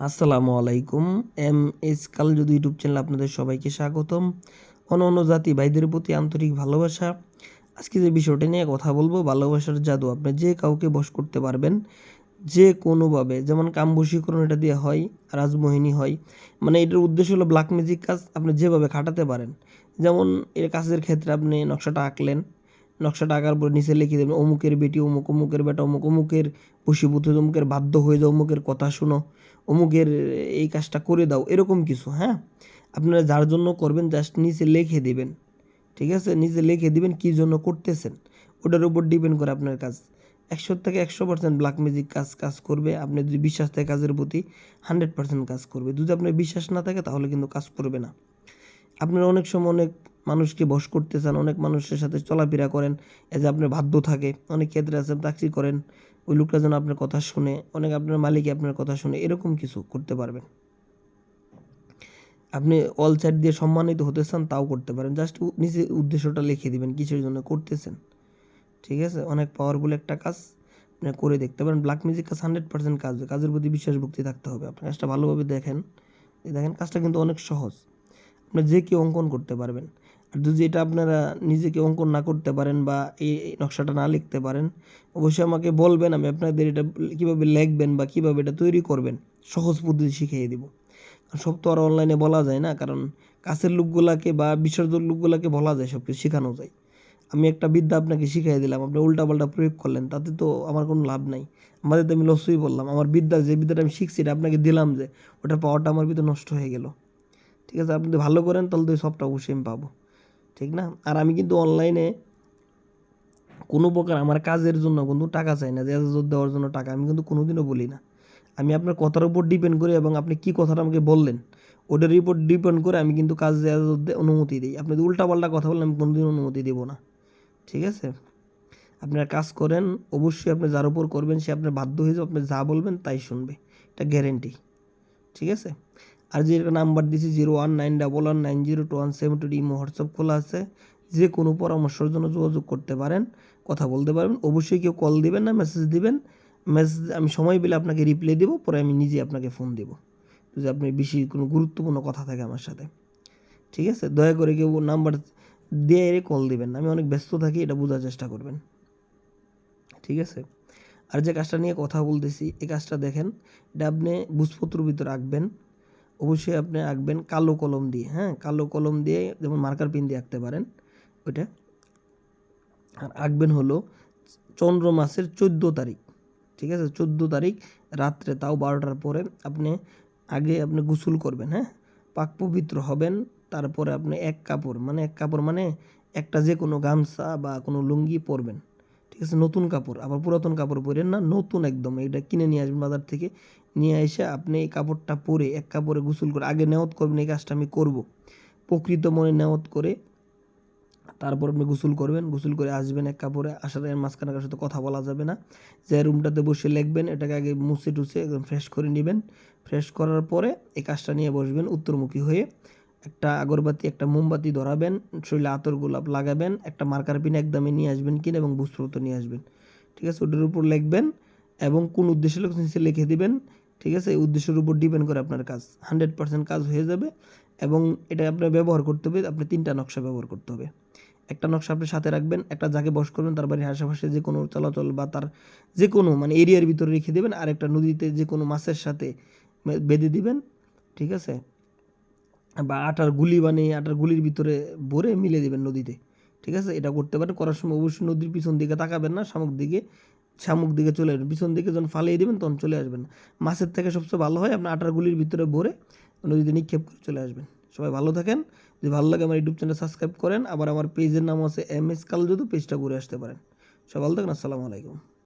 আসসালামু আলাইকুম। M S কাল যদি ইউটিউব চ্যানেল আপনাদের সবাইকে স্বাগতম। অন্য অন্য জাতি ভাইদের প্রতি আন্তরিক ভালোবাসা। আজকে যে বিষয়টা নিয়ে কথা বলব, ভালোবাসার জাদু। আপনি যে কাউকে বশ করতে পারবেন, যে কোনোভাবে, যেমন কাম বশীকরণ এটা দিয়ে হয়, রাজমোহিনী হয় মানে এটার উদ্দেশ্য হলো ব্ল্যাক ম্যাজিক কাজ, আপনি যেভাবে খাটাতে পারেন। যেমন এর কাজের ক্ষেত্রে আপনি নকশাটা আঁকলেন নকশাটা আঁকার পর নিচে লিখে দেবেন, অমুকের বেটি, অমুক, অমুকের বেটা, অমুক, অমুকের বশীভূত হয়ে অমুকের বাধ্য হয়ে যাও, অমুকের কথা শুনো, অমুকের এই কাজটা করে দাও, এরকম কিছু হ্যাঁ? আপনারা যার জন্য করবেন জাস্ট নিচে লিখে দিবেন, ঠিক আছে? নিচে লিখে দিবেন কী জন্য করতেছেন, ওটার উপর ডিপেন্ড করে আপনার কাজ। একশো থেকে একশো পার্সেন্ট ব্ল্যাক ম্যাজিক কাজ কাজ করবে, আপনি যদি বিশ্বাস থাকে কাজের প্রতি হান্ড্রেড পার্সেন্ট কাজ করবে। যদি আপনার বিশ্বাস না থাকে, তাহলে কিন্তু কাজ করবে না। আপনারা অনেক সময় অনেক মানুষকে বশ করতে চান অনেক মানুষের সাথে চলাফেরা করেন এজ আপনার বাধ্য থাকে, অনেক ক্ষেত্রে আছে, চাকরি করেন, ওই লোকটা যেন আপনার কথা শুনে, অনেক আপনার মালিক আপনার কথা শুনে এরকম কিছু করতে পারবেন। আপনি অল চ্যাট দিয়ে সম্মানিত হতে চান, তাও করতে পারেন। জাস্ট নিজে উদ্দেশ্যটা লিখে দিবেন, কিসের জন্য করতেছেন। ঠিক আছে? অনেক পাওয়ারফুল একটা কাজ আপনি করে দেখতে পারেন। ব্ল্যাক মিউজিক কাজ হান্ড্রেড পার্সেন্ট কাজ, কাজের প্রতি বিশ্বাস, ভক্তি থাকতে হবে। আপনি কাজটা ভালোভাবে দেখেন দেখেন, কাজটা কিন্তু অনেক সহজ। আপনি যে কেউ অঙ্কন করতে পারবেন। আর যদি এটা আপনারা নিজেকে অঙ্কন না করতে পারেন বা এই নকশাটা না লিখতে পারেন, অবশ্যই আমাকে বলবেন, আমি আপনাদের এটা কীভাবে লিখবেন বা কীভাবে এটা তৈরি করবেন, সহজ পদ্ধতি শিখিয়ে দিব। সব তো আর অনলাইনে বলা যায় না, কারণ কাছের লোকগুলাকে বা বিসর্জন লোকগুলাকে বলা যায় সব কিছু শেখানো যায়। আমি একটা বিদ্যা আপনাকে শিখিয়ে দিলাম, আপনি উল্টাপাল্টা প্রয়োগ করলেন, তাতে তো আমার কোনো লাভ নাই। আমাদের তো আমি লসই বললাম আমার বিদ্যা, যে বিদ্যাটা আমি শিখছি, এটা আপনাকে দিলাম যে ওটা পাওয়াটা আমার ভিতরে নষ্ট হয়ে গেল। ঠিক আছে, আপনি ভালো করেন, তাহলে তো সবটা অবশ্যই আমি পাবো। ঠিক না? আর আমি কিন্তু অনলাইনে কোনো প্রকার আমার কাজের জন্য কিন্তু টাকা চাই না, যে এজাজত দেওয়ার জন্য টাকা, আমি কিন্তু কোনোদিনও বলি না। আমি আপনার কথার উপর ডিপেন্ড করি এবং আপনি কি কথাটা আমাকে বললেন, ওটার উপর ডিপেন্ড করে আমি কিন্তু কাজ এজাজত অনুমতি দিই। আপনি যদি উল্টাপাল্টা কথা বললে আমি কোনোদিন অনুমতি দেবো না। ঠিক আছে? আপনারা কাজ করেন, অবশ্যই আপনি যার উপর করবেন, সে আপনার বাধ্য হয়ে যাবে আপনি যা বলবেন তাই শুনবে। এটা গ্যারেন্টি ঠিক আছে? আর যে নাম্বার দিয়েছি zero one nine double one nine zero two one seven two imo, WhatsApp খোলা আছে। যে কোনো পরামর্শের জন্য যোগাযোগ করতে পারেন, কথা বলতে পারবেন। অবশ্যই কেউ কল দিবেন না মেসেজ দিবেন। মেসেজ আমি সময় পেলে আপনাকে রিপ্লাই দেবো, পরে আমি নিজে আপনাকে ফোন দেবো। যদি আপনি বেশি কোনো গুরুত্বপূর্ণ কথা থাকে আমার সাথে। ঠিক আছে? দয়া করে কেউ নাম্বার দিয়ে কল দিবেন আমি অনেক ব্যস্ত থাকি, এটা বোঝার চেষ্টা করবেন। ঠিক আছে? আর যে কাজটা নিয়ে কথা বলতেছি, এই কাজটা দেখেন, এটা আপনি বুঝপত্র ভিতরে আঁকবেন অবশ্যই আপনি আঁকবেন কালো কলম দিয়ে হ্যাঁ? কালো কলম দিয়ে যেমন মার্কার পেন দিয়ে আঁকতে পারেন, ওইটা। আর আঁকবেন হলো চন্দ্র মাসের চোদ্দ তারিখ, ঠিক আছে? চোদ্দ তারিখ রাত্রে, তাও বারোটার পরে আপনি আগে আপনি গোসল করবেন হ্যাঁ? পাক পবিত্র হবেন, তারপরে আপনি এক কাপড় মানে এক কাপড় মানে একটা যে কোনো গামছা বা কোনো লুঙ্গি পরবেন। ঠিক আছে নতুন কাপড়, আবার পুরাতন কাপড় পরেন না, নতুন একদম। এটা কিনে নিয়ে আসবেন বাজার থেকে, নিয়ে এসে আপনি এই কাপড়টা পরে, এক কাপড়ে গোসল করে, আগে নেওয়াত করবেন, এই কাজটা আমি করব। প্রকৃত মনে নেওয়াত করে, তারপর আপনি গোসল করবেন, গোসল করে আসবেন এক কাপড়ে, আসার মাঝখানে কারোর সাথে কথা বলা যাবে না। যে রুমটাতে বসে লিখবেন, এটাকে আগে মুছে টুছে একদম ফ্রেশ করে নেবেন। ফ্রেশ করার পরে এই কাজটা নিয়ে বসবেন উত্তরমুখী হয়ে। একটা আগরবাতি, একটা মোমবাতি ধরাবেন, শরীরে আতর গোলাপ লাগাবেন, একটা মার্কার পিন একদমই নিয়ে আসবেন কিনে এবং বুসপ্রত নিয়ে আসবেন। ঠিক আছে? ওটার উপর লিখবেন এবং কোন উদ্দেশ্যে লোক সে লিখে দিবেন, ঠিক আছে? এই উদ্দেশ্যের উপর ডিপেন্ড করে আপনার কাজ। হান্ড্রেড পার্সেন্ট কাজ হয়ে যাবে এবং এটা আপনার ব্যবহার করতে হবে, আপনি তিনটা নকশা ব্যবহার করতে হবে। একটা নকশা আপনি সাথে রাখবেন, একটা যাকে বস করবেন, তার বাড়ির আশেপাশে যে কোনো চলাচল বা তার যে কোনো মানে এরিয়ার ভিতরে রেখে দেবেন আর একটা নদীতে যে কোনো মাছের সাথে বেঁধে দিবেন, ঠিক আছে? বা আটার গুলি বানিয়ে আটার গুলির ভিতরে ভরে মিলে দেবেন নদীতে। ঠিক আছে? এটা করতে পারেন। করার সময় অবশ্যই নদীর পিছন দিকে তাকাবেন না, শামুক দিকে শামুক দিকে চলে আসবেন। পিছন দিকে যখন ফালিয়ে দেবেন, তখন চলে আসবেন মাছের থেকে সবচেয়ে ভালো হয় আপনার আটার গুলির ভিতরে ভরে নদীতে নিক্ষেপ করে চলে আসবেন। সবাই ভালো থাকেন। যদি ভালো লাগে আমার ইউটিউব চ্যানেল সাবস্ক্রাইব করেন। আবার আমার পেজের নাম আছে এম এস কাল যদি পেজটা ঘুরে আসতে পারেন। সবাই ভালো থাকেন। আসসালামু আলাইকুম।